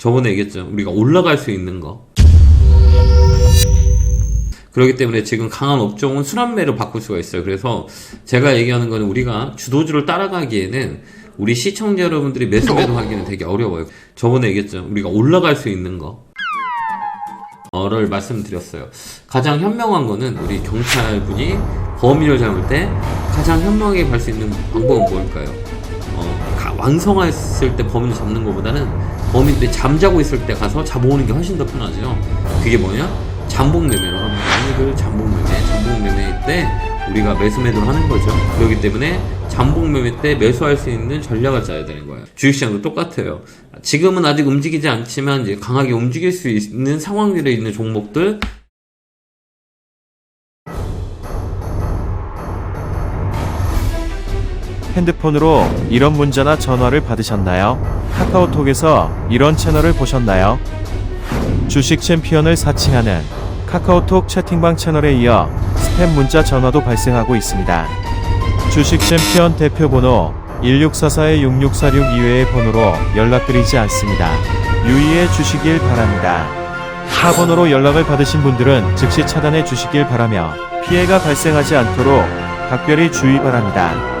저번에 얘기했죠. 우리가 올라갈 수 있는 거. 그렇기 때문에 지금 강한 업종은 순환매로 바꿀 수가 있어요. 그래서 제가 얘기하는 거는 우리가 주도주를 따라가기에는 우리 시청자 여러분들이 매수 매도하기는 되게 어려워요. 저번에 얘기했죠. 우리가 올라갈 수 있는 거. 어를 말씀드렸어요. 가장 현명한 거는 우리 경찰분이 범인을 잡을 때 가장 현명하게 갈 수 있는 방법은 뭘까요? 어, 가- 완성했을 때 범인을 잡는 것보다는 범인들이 잠자고 있을 때 가서 잡아오는 게 훨씬 더 편하죠. 그게 뭐냐? 잠복 매매로 하는 거예요. 그 잠복 매매, 잠복 매매 때 우리가 매수 매도를 하는 거죠. 그렇기 때문에 잠복 매매 때 매수할 수 있는 전략을 짜야 되는 거예요. 주식시장도 똑같아요. 지금은 아직 움직이지 않지만 이제 강하게 움직일 수 있는 상황들에 있는 종목들 핸드폰으로 이런 문자나 전화를 받으셨나요? 카카오톡에서 이런 채널을 보셨나요? 주식 챔피언을 사칭하는 카카오톡 채팅방 채널에 이어 스팸 문자 전화도 발생하고 있습니다. 주식 챔피언 대표 번호 1644-6646 이외의 번호로 연락드리지 않습니다. 유의해 주시길 바랍니다. 타 번호로 연락을 받으신 분들은 즉시 차단해 주시길 바라며 피해가 발생하지 않도록 각별히 주의 바랍니다.